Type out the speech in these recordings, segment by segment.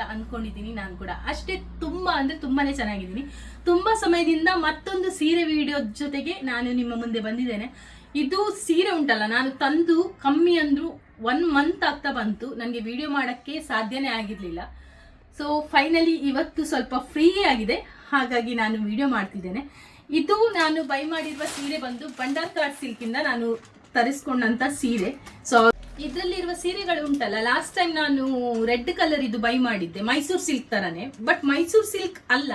ಅಂತ ಅನ್ಕೊಂಡಿದ್ದೀನಿ ನಾನು ಕೂಡ. ಅಷ್ಟೇ ತುಂಬಾ ಅಂದ್ರೆ ತುಂಬಾನೇ ಚೆನ್ನಾಗಿದ್ದೀನಿ. ತುಂಬಾ ಸಮಯದಿಂದ ಮತ್ತೊಂದು ಸೀರೆ ವಿಡಿಯೋ ಜೊತೆಗೆ ನಾನು ನಿಮ್ಮ ಮುಂದೆ ಬಂದಿದ್ದೇನೆ. ಇದು ಸೀರೆ ಉಂಟಲ್ಲ, ನಾನು ತಂದು ಕಮ್ಮಿ ಅಂದ್ರು ಒನ್ ಮಂತ್ ಆಗ್ತಾ ಬಂತು. ನನಗೆ ವಿಡಿಯೋ ಮಾಡಕ್ಕೆ ಸಾಧ್ಯನೇ ಆಗಿರ್ಲಿಲ್ಲ. ಸೊ ಫೈನಲಿ ಇವತ್ತು ಸ್ವಲ್ಪ ಫ್ರೀ ಆಗಿದೆ. ಹಾಗಾಗಿ ನಾನು ವಿಡಿಯೋ ಮಾಡ್ತಿದ್ದೇನೆ. ಇದು ನಾನು ಬೈ ಮಾಡಿರುವ ಸೀರೆ ಬಂದು ಬಂಡಾರ್ ಕಾರ್ಡ್ ಸಿಲ್ಕಿಂದ ನಾನು ತರಿಸ್ಕೊಂಡಂಥ ಸೀರೆ. ಸೊ ಇದರಲ್ಲಿರುವ ಸೀರೆಗಳು ಉಂಟಲ್ಲ ಲಾಸ್ಟ್ ಟೈಮ್ ನಾನು ರೆಡ್ ಕಲರ್ ಇದು ಬೈ ಮಾಡಿದ್ದೆ, ಮೈಸೂರು ಸಿಲ್ಕ್ ತರನೇ. ಬಟ್ ಮೈಸೂರು ಸಿಲ್ಕ್ ಅಲ್ಲ,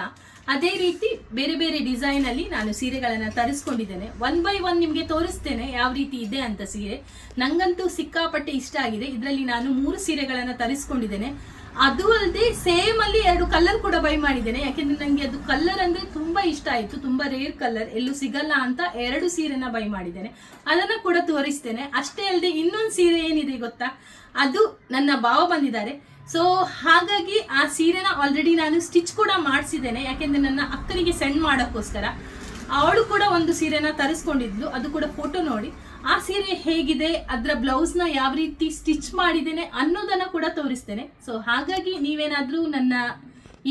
ಅದೇ ರೀತಿ ಬೇರೆ ಬೇರೆ ಡಿಸೈನ್ ಅಲ್ಲಿ ನಾನು ಸೀರೆಗಳನ್ನ ತರಿಸ್ಕೊಂಡಿದ್ದೇನೆ. ಒನ್ ಬೈ ಒನ್ ನಿಮಗೆ ತೋರಿಸ್ತೇನೆ ಯಾವ ರೀತಿ ಇದೆ ಅಂತ ಸೀರೆ. ನಂಗಂತೂ ಸಿಕ್ಕಾಪಟ್ಟೆ ಇಷ್ಟ ಆಗಿದೆ. ಇದರಲ್ಲಿ ನಾನು ಮೂರು ಸೀರೆಗಳನ್ನ ತರಿಸ್ಕೊಂಡಿದ್ದೇನೆ. ಅದು ಅಲ್ಲದೆ ಸೇಮ್ ಅಲ್ಲಿ ಎರಡು ಕಲರ್ ಕೂಡ ಬೈ ಮಾಡಿದ್ದೇನೆ. ಯಾಕೆಂದ್ರೆ ನಂಗೆ ಅದು ಕಲರ್ ಅಂದ್ರೆ ತುಂಬಾ ಇಷ್ಟ ಆಯ್ತು. ತುಂಬಾ ರೇರ್ ಕಲರ್ ಎಲ್ಲೂ ಸಿಗಲ್ಲ ಅಂತ ಎರಡು ಸೀರೆನ ಬೈ ಮಾಡಿದ್ದೇನೆ. ಅದನ್ನ ಕೂಡ ತೋರಿಸ್ತೇನೆ. ಅಷ್ಟೇ ಅಲ್ಲದೆ ಇನ್ನೊಂದು ಸೀರೆ ಏನಿದೆ ಗೊತ್ತಾ? ಅದು ನನ್ನ ಭಾವ ಬಂದಿದ್ದಾರೆ. ಸೊ ಹಾಗಾಗಿ ಆ ಸೀರೆನ ಆಲ್ರೆಡಿ ನಾನು ಸ್ಟಿಚ್ ಕೂಡ ಮಾಡಿಸಿದ್ದೇನೆ. ಯಾಕೆಂದ್ರೆ ನನ್ನ ಅಕ್ಕನಿಗೆ ಸೆಂಡ್ ಮಾಡೋಕ್ಕೋಸ್ಕರ. ಅವಳು ಕೂಡ ಒಂದು ಸೀರೆನ ತರಿಸ್ಕೊಂಡಿದ್ಲು. ಅದು ಕೂಡ ಫೋಟೋ ನೋಡಿ. ಆ ಸೀರೆ ಹೇಗಿದೆ, ಅದರ ಬ್ಲೌಸ್ನ ಯಾವ ರೀತಿ ಸ್ಟಿಚ್ ಮಾಡಿದ್ದೇನೆ ಅನ್ನೋದನ್ನ ಕೂಡ ತೋರಿಸ್ತೇನೆ. ಸೊ ಹಾಗಾಗಿ ನೀವೇನಾದರೂ ನನ್ನ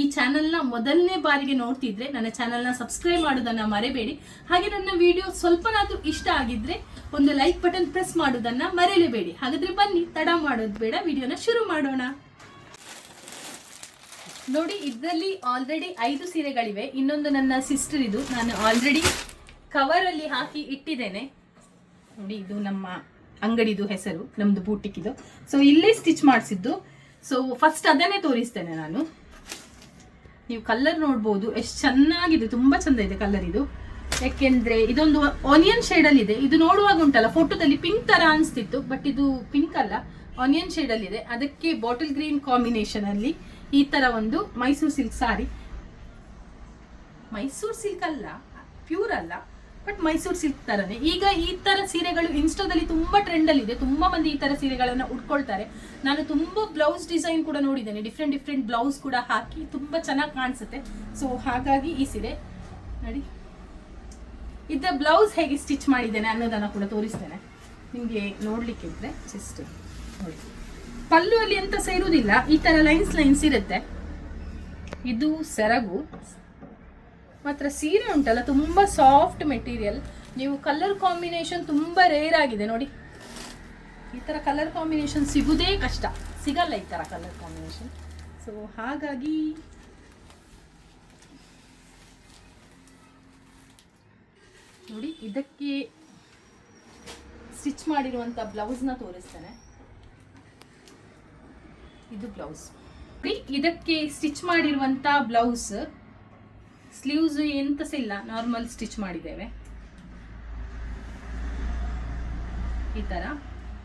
ಈ ಚಾನಲ್ನ ಮೊದಲನೇ ಬಾರಿಗೆ ನೋಡ್ತಿದ್ರೆ, ನನ್ನ ಚಾನಲ್ನ ಸಬ್ಸ್ಕ್ರೈಬ್ ಮಾಡೋದನ್ನ ಮರೆಬೇಡಿ. ಹಾಗೆ ನನ್ನ ವಿಡಿಯೋ ಸ್ವಲ್ಪನಾದ್ರೂ ಇಷ್ಟ ಆಗಿದ್ರೆ, ಒಂದು ಲೈಕ್ ಬಟನ್ ಪ್ರೆಸ್ ಮಾಡೋದನ್ನ ಮರೆಯಲೇಬೇಡಿ. ಹಾಗಾದ್ರೆ ಬನ್ನಿ, ತಡ ಮಾಡೋದು ಬೇಡ, ವಿಡಿಯೋನ ಶುರು ಮಾಡೋಣ. ನೋಡಿ, ಇದರಲ್ಲಿ ಆಲ್ರೆಡಿ ಐದು ಸೀರೆಗಳಿವೆ. ಇನ್ನೊಂದು ನನ್ನ ಸಿಸ್ಟರ್ ಇದು. ನಾನು ಆಲ್ರೆಡಿ ಕವರ್ ಅಲ್ಲಿ ಹಾಕಿ ಇಟ್ಟಿದ್ದೇನೆ. ನೋಡಿ, ಇದು ನಮ್ಮ ಅಂಗಡಿದು ಹೆಸರು, ನಮ್ದು ಬೂಟಿಕ್ ಇದು. ಸೊ ಇಲ್ಲೇ ಸ್ಟಿಚ್ ಮಾಡಿಸಿದ್ದು. ಸೊ ಫಸ್ಟ್ ಅದನ್ನೇ ತೋರಿಸ್ತೇನೆ ನಾನು. ನೀವು ಕಲರ್ ನೋಡ್ಬೋದು. ಎಷ್ಟು ಚೆನ್ನಾಗಿದೆ, ತುಂಬಾ ಚಂದ ಇದೆ ಕಲರ್ ಇದು. ಯಾಕೆಂದ್ರೆ ಇದೊಂದು ಆನಿಯನ್ ಶೇಡ್ ಅಲ್ಲಿ ಇದೆ. ಇದು ನೋಡುವಾಗ ಉಂಟಲ್ಲ ಫೋಟೋದಲ್ಲಿ ಪಿಂಕ್ ತರ ಅನಿಸ್ತಿತ್ತು ಬಟ್ ಇದು ಪಿಂಕ್ ಅಲ್ಲ. ಆನಿಯನ್ ಶೇಡ್ ಅಲ್ಲಿ ಇದೆ. ಅದಕ್ಕೆ ಬಾಟಲ್ ಗ್ರೀನ್ ಕಾಂಬಿನೇಷನ್ ಅಲ್ಲಿ ಈ ತರ ಒಂದು ಮೈಸೂರು ಸಿಲ್ಕ್ ಸಾರಿ ಮೈಸೂರು ಸಿಲ್ಕ್ ಅಲ್ಲ ಪ್ಯೂರ್ ಅಲ್ಲ. ಬಟ್ ಮೈಸೂರು ಸಿಲ್ಕ್ ತರನೇ. ಈಗ ಈ ತರ ಸೀರೆಗಳು ಇನ್ಸ್ಟಾದಲ್ಲಿ ತುಂಬಾ ಟ್ರೆಂಡ್ ಅಲ್ಲಿ ಇದೆ. ತುಂಬಾ ಮಂದಿ ಈ ತರ ಸೀರೆಗಳನ್ನ ಉಟ್ಕೊಳ್ತಾರೆ. ನಾನು ತುಂಬಾ ಬ್ಲೌಸ್ ಡಿಸೈನ್ ಕೂಡ ನೋಡಿದ್ದೇನೆ. ಡಿಫ್ರೆಂಟ್ ಡಿಫ್ರೆಂಟ್ ಬ್ಲೌಸ್ ಕೂಡ ಹಾಕಿ ತುಂಬಾ ಚೆನ್ನಾಗಿ ಕಾಣಿಸುತ್ತೆ. ಸೊ ಹಾಗಾಗಿ ಈ ಸೀರೆ, ನೋಡಿ. ಇದರ ಬ್ಲೌಸ್ ಹೇಗೆ ಸ್ಟಿಚ್ ಮಾಡಿದ್ದೇನೆ ಅನ್ನೋದನ್ನ ಕೂಡ ತೋರಿಸ್ತೇನೆ. ನಿಮಗೆ ನೋಡ್ಲಿಕ್ಕೆ ಇದ್ರೆ ಜಸ್ಟ್ ನೋಡಿ. ಪಲ್ಲು ಅಲ್ಲಿ ಎಂತ ಇರುವುದಿಲ್ಲ. ಈ ತರ ಲೈನ್ಸ್ ಲೈನ್ಸ್ ಇರುತ್ತೆ. ಇದು ಸೆರಗು. ಮಾತ್ರ ಸೀರೆ ಉಂಟಲ್ಲ, ತುಂಬ ಸಾಫ್ಟ್ ಮೆಟೀರಿಯಲ್ ನೀವು ಕಲರ್ ಕಾಂಬಿನೇಷನ್ ತುಂಬ ರೇರ್ ಆಗಿದೆ ನೋಡಿ. ಈ ಥರ ಕಲರ್ ಕಾಂಬಿನೇಷನ್ ಸಿಗೋದೇ ಕಷ್ಟ. ಸಿಗಲ್ಲ ಈ ಥರ ಕಲರ್ ಕಾಂಬಿನೇಷನ್ ಸೊ ಹಾಗಾಗಿ ನೋಡಿ, ಇದಕ್ಕೆ ಸ್ಟಿಚ್ ಮಾಡಿರುವಂಥ ಬ್ಲೌಸ್ನ ತೋರಿಸ್ತೇನೆ. ಇದು ಬ್ಲೌಸ್ ಇದಕ್ಕೆ ಸ್ಟಿಚ್ ಮಾಡಿರುವಂತ ಬ್ಲೌಸ್ ಸ್ಲೀವ್ಸ್ ಎಂತ ಇಲ್ಲ, ನಾರ್ಮಲ್ ಸ್ಟಿಚ್ ಮಾಡಿದ್ದೇವೆ. ಈ ತರ.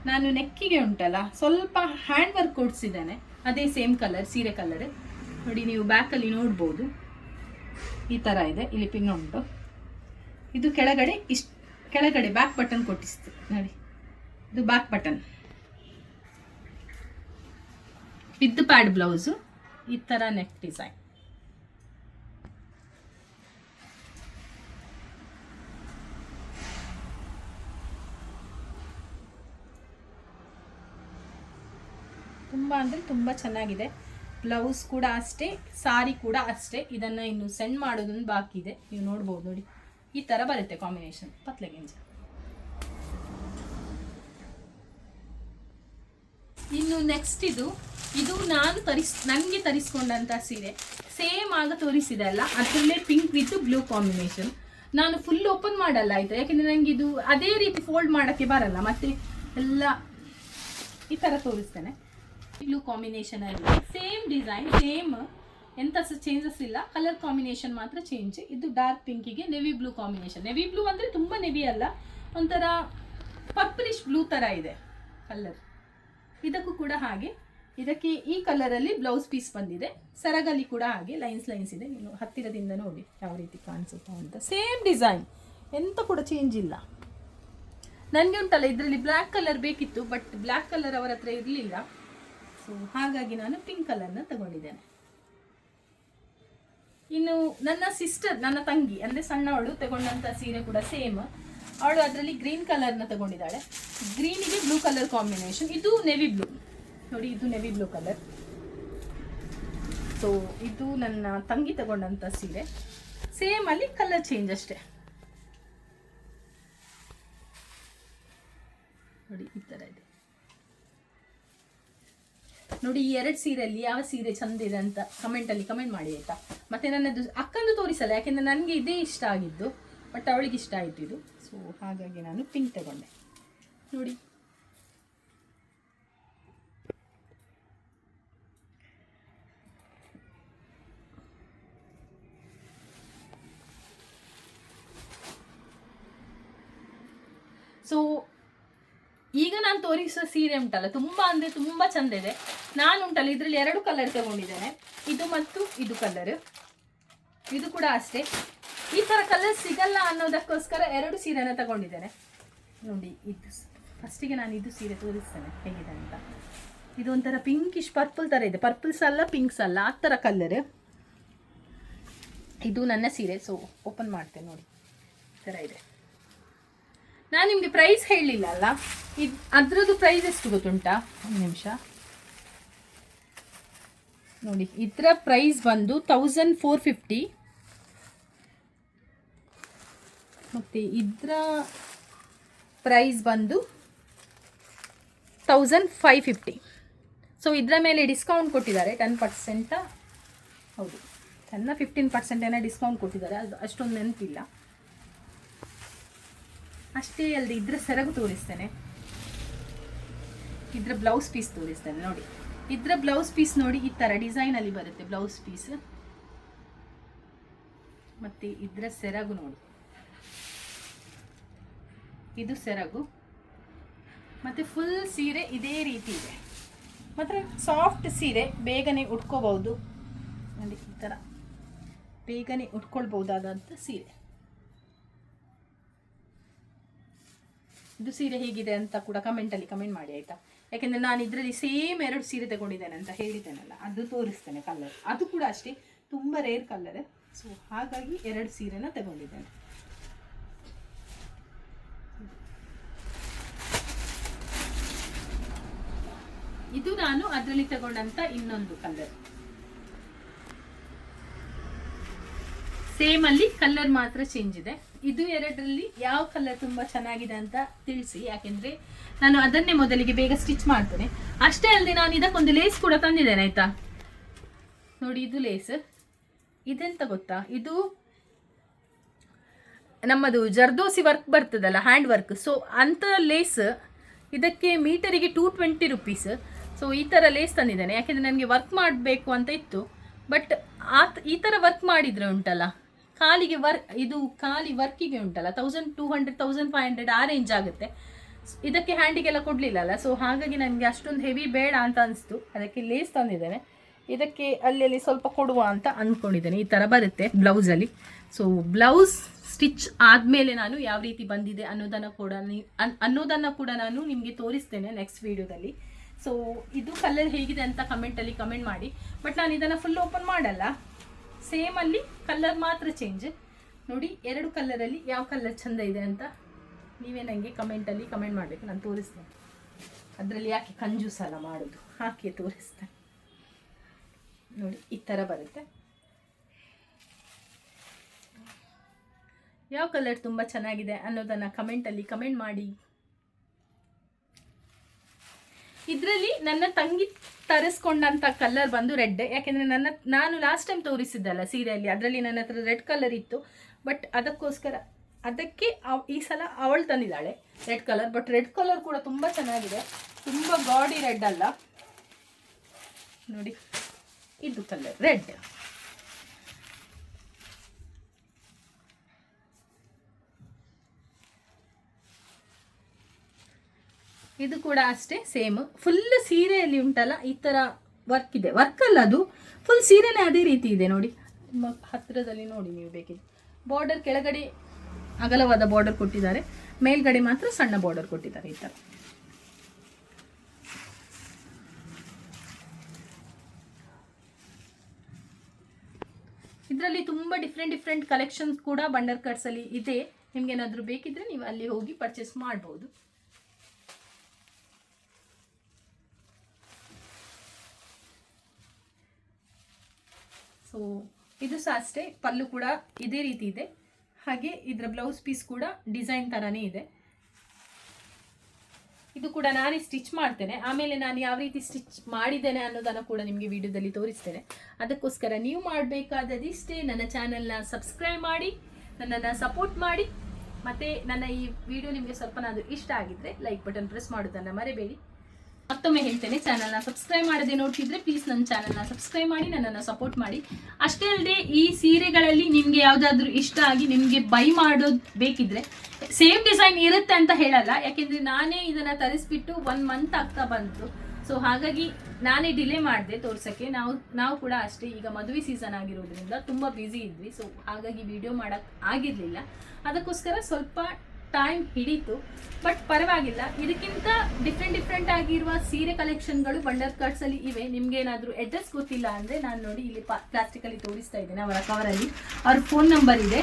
ನಾನು ನೆಕ್ಕಿಗೆ ಉಂಟಲ್ಲ, ಸ್ವಲ್ಪ ಹ್ಯಾಂಡ್ ವರ್ಕ್ ಕೊಡಿಸಿದ್ದೇನೆ. ಅದೇ ಸೇಮ್ ಕಲರ್, ಸೀರೆ ಕಲರ್. ನೋಡಿ, ನೀವು ಬ್ಯಾಕಲ್ಲಿ ನೋಡ್ಬೋದು. ಈ ತರ ಇದೆ, ಇಲ್ಲಿ ಪಿನ್ ಉಂಟು. ಇದು ಕೆಳಗಡೆ ಇಷ್ಟ, ಕೆಳಗಡೆ ಬ್ಯಾಕ್ ಬಟನ್ ಕೊಟ್ಟಿಸ್ತು. ನೋಡಿ, ಇದು back button with pad blouse ಈ ಥರ ನೆಕ್ ಡಿಸೈನ್ ತುಂಬ ಅಂದರೆ ತುಂಬ ಚೆನ್ನಾಗಿದೆ. ಬ್ಲೌಸ್ ಕೂಡ ಅಷ್ಟೇ, ಸಾರಿ ಕೂಡ ಅಷ್ಟೇ. ಇದನ್ನು ಇನ್ನು ಸೆಂಡ್ ಮಾಡೋದೊಂದು ಬಾಕಿ ಇದೆ. ನೀವು ನೋಡ್ಬೋದು ನೋಡಿ. ಈ ಥರ ಬರುತ್ತೆ ಕಾಂಬಿನೇಷನ್ ಪತ್ಲೆ ಗೆಂಜ. ಇನ್ನು ನೆಕ್ಸ್ಟ್ ಇದು ಇದು ನಾನು ತರಿಸ್ ನನಗೆ ತರಿಸ್ಕೊಂಡಂತ ಸೀರೆ. ಸೇಮ್ ಆಗ ತೋರಿಸಿದೆ ಅಲ್ಲ, ಅದರಲ್ಲೇ ಪಿಂಕ್ ವಿತ್ ಬ್ಲೂ ಕಾಂಬಿನೇಷನ್ ನಾನು ಫುಲ್ ಓಪನ್ ಮಾಡಲ್ಲ ಆಯಿತು? ಯಾಕೆಂದ್ರೆ ನಂಗೆ ಇದು ಅದೇ ರೀತಿ ಫೋಲ್ಡ್ ಮಾಡೋಕ್ಕೆ ಬರಲ್ಲ. ಮತ್ತೆ ಎಲ್ಲ ಈ ಥರ ತೋರಿಸ್ತೇನೆ. ಬ್ಲೂ ಕಾಂಬಿನೇಷನ್ ಅಲ್ಲಿ. ಸೇಮ್ ಡಿಸೈನ್ ಸೇಮ್ ಸಹ ಚೇಂಜಸ್ ಇಲ್ಲ. ಕಲರ್ ಕಾಂಬಿನೇಷನ್ ಮಾತ್ರ ಚೇಂಜ್ ಇದು dark ಪಿಂಕಿಗೆ navy blue combination navy blue ಅಂದರೆ ತುಂಬ ನೆವಿ ಅಲ್ಲ. ಒಂಥರ ಪರ್ಪಲಿಶ್ ಬ್ಲೂ ಥರ ಇದೆ ಕಲರ್ ಇದಕ್ಕೂ ಕೂಡ ಹಾಗೆ. ಇದಕ್ಕೆ ಈ ಕಲರಲ್ಲಿ ಬ್ಲೌಸ್ ಪೀಸ್ ಬಂದಿದೆ. ಸರಗಲ್ಲಿ ಕೂಡ ಹಾಗೆ ಲೈನ್ಸ್ ಲೈನ್ಸ್ ಇದೆ. ನೀವು ಹತ್ತಿರದಿಂದ ನೋಡಿ ಯಾವ ರೀತಿ ಕಾಣಿಸುತ್ತೆ ಅಂತ. ಸೇಮ್ ಡಿಸೈನ್ ಎಂತ ಕೂಡ ಚೇಂಜ್ ಇಲ್ಲ. ನನಗೆ ಉಂಟಲ್ಲ, ಇದರಲ್ಲಿ ಬ್ಲ್ಯಾಕ್ ಕಲರ್ ಬೇಕಿತ್ತು ಬಟ್ ಬ್ಲ್ಯಾಕ್ ಕಲರ್ ಅವರ ಹತ್ರ ಇರಲಿಲ್ಲ. ಸೊ ಹಾಗಾಗಿ ನಾನು ಪಿಂಕ್ ಕಲರ್ನ ತಗೊಂಡಿದ್ದೇನೆ. ಇನ್ನು ನನ್ನ ಸಿಸ್ಟರ್ ನನ್ನ ತಂಗಿ, ಅಂದರೆ ಸಣ್ಣವಳು ತಗೊಂಡಂಥ ಸೀರೆ ಕೂಡ ಸೇಮ್ ಅವಳು ಅದರಲ್ಲಿ ಗ್ರೀನ್ ಕಲರ್ನ ತಗೊಂಡಿದ್ದಾಳೆ. ಗ್ರೀನಿಗೆ ಬ್ಲೂ ಕಲರ್ ಕಾಂಬಿನೇಷನ್ ಇದು ನೆವಿ ಬ್ಲೂ ನೋಡಿ, ಇದು ನೆವಿ ಬ್ಲೂ ಕಲರ್ ಸೊ ಇದು ನನ್ನ ತಂಗಿ ತಗೊಂಡಂಥ ಸೀರೆ. ಸೇಮ್ ಅಲ್ಲಿ ಕಲರ್ ಚೇಂಜ್ ಅಷ್ಟೇ. ನೋಡಿ, ಈ ಥರ ಇದೆ. ನೋಡಿ, ಈ ಎರಡು ಸೀರೆಯಲ್ಲಿ ಯಾವ ಸೀರೆ ಚಂದ ಇದೆ ಅಂತ ಕಮೆಂಟಲ್ಲಿ ಕಮೆಂಟ್ ಮಾಡಿ ಆಯ್ತಾ? ಮತ್ತೆ ನನ್ನದು ಅಕ್ಕಂದು ತೋರಿಸಲ್ಲ, ಯಾಕೆಂದ್ರೆ ನನಗೆ ಇದೇ ಇಷ್ಟ ಆಗಿದ್ದು ಬಟ್ ಅವಳಿಗೆ ಇಷ್ಟ ಆಯಿತು ಇದು. ಸೊ ಹಾಗಾಗಿ ನಾನು ಪಿಂಕ್ ತಗೊಂಡೆ. ನೋಡಿ. ಸೊ ಈಗ ನಾನು ತೋರಿಸೋ ಸೀರೆ ಉಂಟಲ್ಲ, ತುಂಬಾ ಅಂದರೆ ತುಂಬಾ ಚಂದ ಇದೆ. ನಾನು ಉಂಟಲ್ಲ, ಇದರಲ್ಲಿ ಎರಡು ಕಲರ್ ತಗೊಂಡಿದ್ದೇನೆ. ಇದು ಮತ್ತು ಇದು ಕಲರ್ ಇದು ಕೂಡ ಅಷ್ಟೇ. ಈ ತರ ಕಲರ್ ಸಿಗಲ್ಲ ಅನ್ನೋದಕ್ಕೋಸ್ಕರ ಎರಡು ಸೀರೆನ ತಗೊಂಡಿದ್ದೇನೆ. ನೋಡಿ, ಇದು ಫಸ್ಟಿಗೆ ನಾನು ಇದು ಸೀರೆ ತೋರಿಸ್ತೇನೆ. ಹೇಗಿದೆ ಅಂತ. ಇದು ಒಂಥರ ಪಿಂಕಿಶ್ ಪರ್ಪಲ್ ಥರ ಇದೆ. ಪರ್ಪಲ್ಸ್ ಅಲ್ಲ ಪಿಂಕ್ಸ್ ಅಲ್ಲ. ಆ ಥರ ಕಲರ್ ಇದು ನನ್ನ ಸೀರೆ ಸೊ ಓಪನ್ ಮಾಡ್ತೇನೆ ನೋಡಿ. ಈ ಥರ ಇದೆ. ನಾನು ನಿಮಗೆ ಪ್ರೈಸ್ ಹೇಳಲಿಲ್ಲ ಅಲ್ಲ? ಇದು ಅದರದ್ದು ಪ್ರೈಸ್ ಎಷ್ಟು ಗೊತ್ತುಂಟಾ? ಒಂದು ನಿಮಿಷ. ನೋಡಿ, ಇದರ ಪ್ರೈಸ್ ಬಂದು ತೌಸಂಡ್ ಫೋರ್ ಫಿಫ್ಟಿ ಮತ್ತು ಇದರ ಪ್ರೈಸ್ ಬಂದು ತೌಸಂಡ್ ಫೈವ್ ಫಿಫ್ಟಿ ಸೊ ಇದರ ಮೇಲೆ ಡಿಸ್ಕೌಂಟ್ ಕೊಟ್ಟಿದ್ದಾರೆ ಟೆನ್ ಪರ್ಸೆಂಟ ಹೌದು ಟೆನ್ನ ಫಿಫ್ಟೀನ್ ಪರ್ಸೆಂಟ್ ಏನೋ ಡಿಸ್ಕೌಂಟ್ ಕೊಟ್ಟಿದ್ದಾರೆ, ಅದು ಅಷ್ಟೊಂದು ನೆನಪಿಲ್ಲ. ಅಷ್ಟೇ ಅಲ್ಲದೆ ಇದರ ಸೆರಗು ತೋರಿಸ್ತೇನೆ. ಇದರ ಬ್ಲೌಸ್ ಪೀಸ್ ತೋರಿಸ್ತೇನೆ, ನೋಡಿ. ಇದ್ರ ಬ್ಲೌಸ್ ಪೀಸ್ ನೋಡಿ ಈ ಥರ ಡಿಸೈನಲ್ಲಿ ಬರುತ್ತೆ ಬ್ಲೌಸ್ ಪೀಸ್. ಮತ್ತೆ ಇದ್ರ ಸೆರಗು ನೋಡಿ. ಇದು ಸೆರಗು. ಮತ್ತೆ ಫುಲ್ ಸೀರೆ ಇದೇ ರೀತಿ ಇದೆ. ಮಾತ್ರ ಸಾಫ್ಟ್ ಸೀರೆ, ಬೇಗನೆ ಉಟ್ಕೋಬಹುದು. ನೋಡಿ ಈ ಥರ ಬೇಗನೆ ಉಟ್ಕೊಳ್ಬಹುದಾದಂಥ ಸೀರೆ. ಇದು ಸೀರೆ ಹೇಗಿದೆ ಅಂತ ಕೂಡ ಕಮೆಂಟಲ್ಲಿ ಕಮೆಂಟ್ ಮಾಡಿ ಆಯಿತಾ? ಯಾಕೆಂದರೆ ನಾನು ಇದರಲ್ಲಿ ಸೇಮ್ ಎರಡು ಸೀರೆ ತಗೊಂಡಿದ್ದೇನೆ ಅಂತ ಹೇಳಿದ್ದೇನಲ್ಲ, ಅದು ತೋರಿಸ್ತೇನೆ ಕಲರ್ ಅದು ಕೂಡ ಅಷ್ಟೇ, ತುಂಬ ರೇರ್ ಕಲರ್ ಸೊ ಹಾಗಾಗಿ ಎರಡು ಸೀರೆನ ತಗೊಂಡಿದ್ದೇನೆ. ಇದು ನಾನು ಅದರಲ್ಲಿ ತಗೊಂಡಂತ ಇನ್ನೊಂದು ಕಲರ್ ಸೇಮ್ ಅಲ್ಲಿ ಕಲರ್ ಮಾತ್ರ ಚೇಂಜ್ ಇದೆ. ಇದು ಎರಡರಲ್ಲಿ ಯಾವ ಕಲರ್ ತುಂಬಾ ಚೆನ್ನಾಗಿದೆ ಅಂತ ತಿಳಿಸಿ. ಯಾಕೆಂದ್ರೆ ನಾನು ಅದನ್ನೇ ಮೊದಲಿಗೆ ಬೇಗ ಸ್ಟಿಚ್ ಮಾಡ್ತೇನೆ. ಅಷ್ಟೇ ಅಲ್ಲದೆ ನಾನು ಇದಕ್ಕೊಂದು ಲೇಸ್ ಕೂಡ ತಂದಿದ್ದೇನೆ, ಆಯ್ತಾ? ನೋಡಿ, ಇದು ಲೇಸ್ ಇದೆಂತ ಗೊತ್ತಾ? ಇದು ನಮ್ಮದು ಜರ್ದೋಸಿ ವರ್ಕ್ ಬರ್ತದಲ್ಲ ಹ್ಯಾಂಡ್ ವರ್ಕ್ ಸೊ ಅಂಥ ಲೇಸ್ ಇದಕ್ಕೆ ಮೀಟರಿಗೆ ಟೂ ಟ್ವೆಂಟಿ ರುಪೀಸ್ ಸೊ ಈ ಥರ ಲೇಸ್ ತಂದಿದ್ದೇನೆ. ಯಾಕೆಂದರೆ ನನಗೆ ವರ್ಕ್ ಮಾಡಬೇಕು ಅಂತ ಇತ್ತು. ಬಟ್ ಆ ಈ ಥರ ವರ್ಕ್ ಮಾಡಿದರೆ ಉಂಟಲ್ಲ? ಕಾಲಿಗೆ ವರ್ಕ್ ಇದು ಖಾಲಿ ವರ್ಕಿಗೆ ಉಂಟಲ್ಲ thousand two hundred thousand five hundred ಆ ರೇಂಜ್ ಆಗುತ್ತೆ. ಇದಕ್ಕೆ ಹ್ಯಾಂಡಿಗೆಲ್ಲ ಕೊಡಲಿಲ್ಲಲ್ಲ ಸೊ ಹಾಗಾಗಿ ನನಗೆ ಅಷ್ಟೊಂದು ಹೆವಿ ಬೇಡ ಅಂತ ಅನಿಸ್ತು. ಅದಕ್ಕೆ ಲೇಸ್ ತಂದಿದ್ದೇನೆ. ಇದಕ್ಕೆ ಅಲ್ಲಿ ಸ್ವಲ್ಪ ಕೊಡುವ ಅಂತ ಅಂದ್ಕೊಂಡಿದ್ದೇನೆ ಈ ಥರ ಬರುತ್ತೆ ಬ್ಲೌಸಲ್ಲಿ ಸೊ ಬ್ಲೌಸ್ ಸ್ಟಿಚ್ ಆದಮೇಲೆ ನಾನು ಯಾವ ರೀತಿ ಬಂದಿದೆ ಅನ್ನೋದನ್ನು ಕೂಡ ಅನ್ನೋದನ್ನು ಕೂಡ ನಾನು ನಿಮಗೆ ತೋರಿಸ್ತೇನೆ ನೆಕ್ಸ್ಟ್ ವೀಡಿಯೋದಲ್ಲಿ ಸೊ ಇದು ಕಲರ್ ಹೇಗಿದೆ ಅಂತ ಕಮೆಂಟಲ್ಲಿ ಕಮೆಂಟ್ ಮಾಡಿ. ಬಟ್ ನಾನು ಇದನ್ನು ಫುಲ್ ಓಪನ್ ಮಾಡಲ್ಲ. ಸೇಮಲ್ಲಿ ಕಲ್ಲರ್ ಮಾತ್ರ ಚೇಂಜ್ ನೋಡಿ, ಎರಡು ಕಲರಲ್ಲಿ ಯಾವ ಕಲರ್ ಚಂದ ಇದೆ ಅಂತ ನೀವೇ ನನಗೆ ಕಮೆಂಟಲ್ಲಿ ಕಮೆಂಟ್ ಮಾಡಬೇಕು, ನಾನು ತೋರಿಸ್ತೇನೆ. ಅದರಲ್ಲಿ ಯಾಕೆ ಕಂಜೂಸ್ ಅಲ್ಲ ಮಾಡೋದು? ಹಾಕಿ ತೋರಿಸ್ತೇನೆ. ನೋಡಿ, ಈ ಥರ ಬರುತ್ತೆ. ಯಾವ ಕಲರ್ ತುಂಬ ಚೆನ್ನಾಗಿದೆ ಅನ್ನೋದನ್ನು ಕಮೆಂಟಲ್ಲಿ ಕಮೆಂಟ್ ಮಾಡಿ. ಇದರಲ್ಲಿ ನನ್ನ ತಂಗಿ ತರಿಸ್ಕೊಂಡಂಥ ಕಲರ್ ಬಂದು ರೆಡ್ ಯಾಕೆಂದರೆ ನನ್ನ, ನಾನು ಲಾಸ್ಟ್ ಟೈಮ್ ತೋರಿಸಿದ್ದಲ್ಲ ಸೀರೆಯಲ್ಲಿ, ಅದರಲ್ಲಿ ನನ್ನ ಹತ್ರ ರೆಡ್ ಕಲರ್ ಇತ್ತು. ಬಟ್ ಅದಕ್ಕೋಸ್ಕರ, ಅದಕ್ಕೆ ಈ ಸಲ ಅವಳು ತಂದಿದ್ದಾಳೆ red colour but red colour ಕೂಡ ತುಂಬ ಚೆನ್ನಾಗಿದೆ. ತುಂಬ ಗಾಡಿ ರೆಡ್ ಅಲ್ಲ. ನೋಡಿ, ಇದು ಕಲರ್ ರೆಡ್ ಇದು ಕೂಡ ಅಷ್ಟೇ ಸೇಮ್ ಫುಲ್ ಸೀರೆಯಲ್ಲಿ ಉಂಟಲ್ಲ, ಈ ಥರ ವರ್ಕ್ ಇದೆ. ವರ್ಕ್ ಅಲ್ಲ ಅದು. ಫುಲ್ ಸೀರೆನೇ ಅದೇ ರೀತಿ ಇದೆ ನೋಡಿ. ಹತ್ತಿರದಲ್ಲಿ ನೋಡಿ ನೀವು ಬೇಕಿದ್ರೆ. ಬಾರ್ಡರ್ ಕೆಳಗಡೆ ಅಗಲವಾದ ಬಾರ್ಡರ್ ಕೊಟ್ಟಿದ್ದಾರೆ. ಮೇಲ್ಗಡೆ ಮಾತ್ರ ಸಣ್ಣ ಬಾರ್ಡರ್ ಕೊಟ್ಟಿದ್ದಾರೆ ಈ ಥರ ಇದರಲ್ಲಿ ತುಂಬ ಡಿಫ್ರೆಂಟ್ ಡಿಫ್ರೆಂಟ್ ಕಲೆಕ್ಷನ್ಸ್ ಕೂಡ ಬಂಡರ್ ಕಟ್ಸಲ್ಲಿ ಇದೆ. ನಿಮ್ಗೆ ಏನಾದರೂ ಬೇಕಿದ್ರೆ ನೀವು ಅಲ್ಲಿ ಹೋಗಿ ಪರ್ಚೇಸ್ ಮಾಡ್ಬೋದು. ಸೊ ಇದು ಸಹ ಅಷ್ಟೇ, ಪಲ್ಲು ಕೂಡ ಇದೇ ರೀತಿ ಇದೆ. ಹಾಗೆ ಇದರ ಬ್ಲೌಸ್ ಪೀಸ್ ಕೂಡ ಡಿಸೈನ್ ಥರನೇ ಇದೆ. ಇದು ಕೂಡ ನಾನೇ ಸ್ಟಿಚ್ ಮಾಡ್ತೇನೆ. ಆಮೇಲೆ ನಾನು ಯಾವ ರೀತಿ ಸ್ಟಿಚ್ ಮಾಡಿದ್ದೇನೆ ಅನ್ನೋದನ್ನು ಕೂಡ ನಿಮಗೆ ವಿಡಿಯೋದಲ್ಲಿ ತೋರಿಸ್ತೇನೆ. ಅದಕ್ಕೋಸ್ಕರ ನೀವು ಮಾಡಬೇಕಾದದಿಷ್ಟೇ ನನ್ನ ಚಾನೆಲ್ನ ಸಬ್ಸ್ಕ್ರೈಬ್ ಮಾಡಿ, ನನ್ನನ್ನು ಸಪೋರ್ಟ್ ಮಾಡಿ. ಮತ್ತು ನನ್ನ ಈ ವಿಡಿಯೋ ನಿಮಗೆ ಸ್ವಲ್ಪನಾದರೂ ಇಷ್ಟ ಆಗಿದ್ದರೆ ಲೈಕ್ ಬಟನ್ ಪ್ರೆಸ್ ಮಾಡೋದನ್ನು ಮರೆಬೇಡಿ. ಮತ್ತೊಮ್ಮೆ ಹೇಳ್ತೇನೆ ಚಾನಲ್ನ ಸಬ್ಸ್ಕ್ರೈಬ್ ಮಾಡದೆ ನೋಡ್ತಿದ್ರೆ ಪ್ಲೀಸ್ ನನ್ನ ಚಾನಲ್ನ ಸಬ್ಸ್ಕ್ರೈಬ್ ಮಾಡಿ, ನನ್ನನ್ನು ಸಪೋರ್ಟ್ ಮಾಡಿ. ಅಷ್ಟೇ ಅಲ್ಲದೆ ಈ ಸೀರೆಗಳಲ್ಲಿ ನಿಮಗೆ ಯಾವುದಾದ್ರೂ ಇಷ್ಟ ಆಗಿ ನಿಮಗೆ ಬೈ ಮಾಡೋದು ಬೇಕಿದ್ರೆ ಸೇಮ್ ಡಿಸೈನ್ ಇರುತ್ತೆ ಅಂತ ಹೇಳಲ್ಲ. ಯಾಕೆಂದರೆ ನಾನೇ ಇದನ್ನು ತರಿಸ್ಬಿಟ್ಟು ಒನ್ ಮಂತ್ ಆಗ್ತಾ ಬಂತು. ಸೊ ಹಾಗಾಗಿ ನಾನೇ ಡಿಲೇ ಮಾಡಿದೆ ತೋರ್ಸೋಕ್ಕೆ. ನಾವು ನಾವು ಕೂಡ ಅಷ್ಟೇ, ಈಗ ಮದುವೆ ಸೀಸನ್ ಆಗಿರೋದ್ರಿಂದ ತುಂಬ ಬ್ಯುಸಿ ಇದ್ವಿ. ಸೊ ಹಾಗಾಗಿ ವಿಡಿಯೋ ಮಾಡೋಕ್ಕೆ ಆಗಿರಲಿಲ್ಲ. ಅದಕ್ಕೋಸ್ಕರ ಸ್ವಲ್ಪ ಟೈಮ್ ಹಿಡೀತು ಬಟ್ ಪರವಾಗಿಲ್ಲ. ಇದಕ್ಕಿಂತ ಡಿಫ್ರೆಂಟ್ ಡಿಫ್ರೆಂಟ್ ಆಗಿರುವ ಸೀರೆ ಕಲೆಕ್ಷನ್ಗಳು ಬಂಡರ್ ಕಾರ್ಡ್ಸ್ ಅಲ್ಲಿ ಇವೆ. ನಿಮ್ಗೆ ಏನಾದರೂ ಅಡ್ರೆಸ್ ಗೊತ್ತಿಲ್ಲ ಅಂದ್ರೆ ನಾನು ನೋಡಿ ಇಲ್ಲಿ ಪ್ಲಾಸ್ಟಿಕ್ ಅಲ್ಲಿ ತೋರಿಸ್ತಾ ಇದ್ದೇನೆ, ಅವರ ಕವರಲ್ಲಿ ಅವ್ರ ಫೋನ್ ನಂಬರ್ ಇದೆ.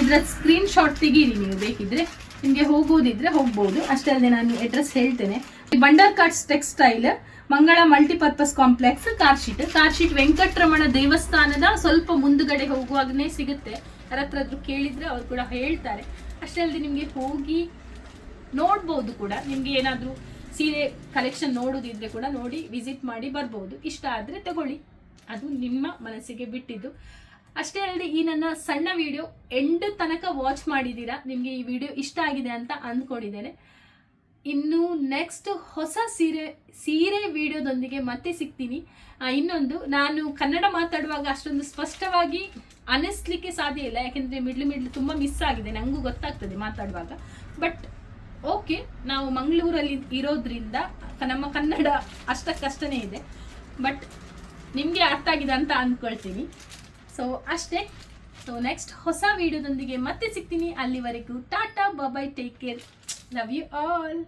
ಇದರ ಸ್ಕ್ರೀನ್ ಶಾಟ್ ತೆಗೀರಿ ನೀವು ಬೇಕಿದ್ರೆ. ನಿಮಗೆ ಹೋಗೋದಿದ್ರೆ ಹೋಗ್ಬೋದು. ಅಷ್ಟೇ ಅಲ್ಲದೆ ನಾನು ಅಡ್ರೆಸ್ ಹೇಳ್ತೇನೆ. ಬಂಡರ್ cards textile Mangala multipurpose complex ಕಾರ್ಶೀಟ್ ಕಾರ್ಶೀಟ್ ವೆಂಕಟರಮಣ ದೇವಸ್ಥಾನದ ಸ್ವಲ್ಪ ಮುಂದುಗಡೆ ಹೋಗುವಾಗನೇ ಸಿಗುತ್ತೆ. ಯಾರ ಹತ್ರ ಕೇಳಿದ್ರೆ ಅವ್ರು ಕೂಡ ಹೇಳ್ತಾರೆ. ಅಷ್ಟೇ ಅಲ್ಲದೆ ನಿಮಗೆ ಹೋಗಿ ನೋಡ್ಬೋದು ಕೂಡ. ನಿಮಗೆ ಏನಾದರೂ ಸೀರೆ ಕಲೆಕ್ಷನ್ ನೋಡೋದಿದ್ರೆ ಕೂಡ ನೋಡಿ ವಿಸಿಟ್ ಮಾಡಿ ಬರ್ಬೋದು. ಇಷ್ಟ ಆದರೆ ತಗೊಳ್ಳಿ. ಅದು ನಿಮ್ಮ ಮನಸ್ಸಿಗೆ ಬಿಟ್ಟಿದ್ದು. ಅಷ್ಟೇ ಅಲ್ಲದೆ ಈ ನನ್ನ ಸಣ್ಣ ವಿಡಿಯೋ ಎಂಡ್ ತನಕ ವಾಚ್ ಮಾಡಿದ್ದೀರಾ? ನಿಮಗೆ ಈ ವಿಡಿಯೋ ಇಷ್ಟ ಆಗಿದೆ ಅಂತ ಅಂದ್ಕೊಂಡಿದ್ದೇನೆ. ಇನ್ನು ನೆಕ್ಸ್ಟ್ ಹೊಸ ಸೀರೆ ಸೀರೆ ವಿಡಿಯೋದೊಂದಿಗೆ ಮತ್ತೆ ಸಿಗ್ತೀನಿ. ಇನ್ನೊಂದು, ನಾನು ಕನ್ನಡ ಮಾತಾಡುವಾಗ ಅಷ್ಟೊಂದು ಸ್ಪಷ್ಟವಾಗಿ ಅನಿಸ್ಲಿಕ್ಕೆ ಸಾಧ್ಯ ಇಲ್ಲ. ಯಾಕೆಂದರೆ ಮಿಡ್ಲು ಮಿಡ್ಲು ತುಂಬ ಮಿಸ್ ಆಗಿದೆ. ನನಗೂ ಗೊತ್ತಾಗ್ತದೆ ಮಾತಾಡುವಾಗ. ಬಟ್ ಓಕೆ ನಾವು ಮಂಗಳೂರಲ್ಲಿ ಇರೋದ್ರಿಂದ ನಮ್ಮ ಕನ್ನಡ ಅಷ್ಟಕ್ಕಷ್ಟೇ ಇದೆ. ಬಟ್ ನಿಮಗೆ ಅರ್ಥ ಆಗಿದೆ ಅಂತ ಅಂದ್ಕೊಳ್ತೀನಿ ಸೊ ಅಷ್ಟೇ. ಸೊ ನೆಕ್ಸ್ಟ್ ಹೊಸ ವಿಡಿಯೋದೊಂದಿಗೆ ಮತ್ತೆ ಸಿಗ್ತೀನಿ. ಅಲ್ಲಿವರೆಗೂ tata bye bye take care Love you all.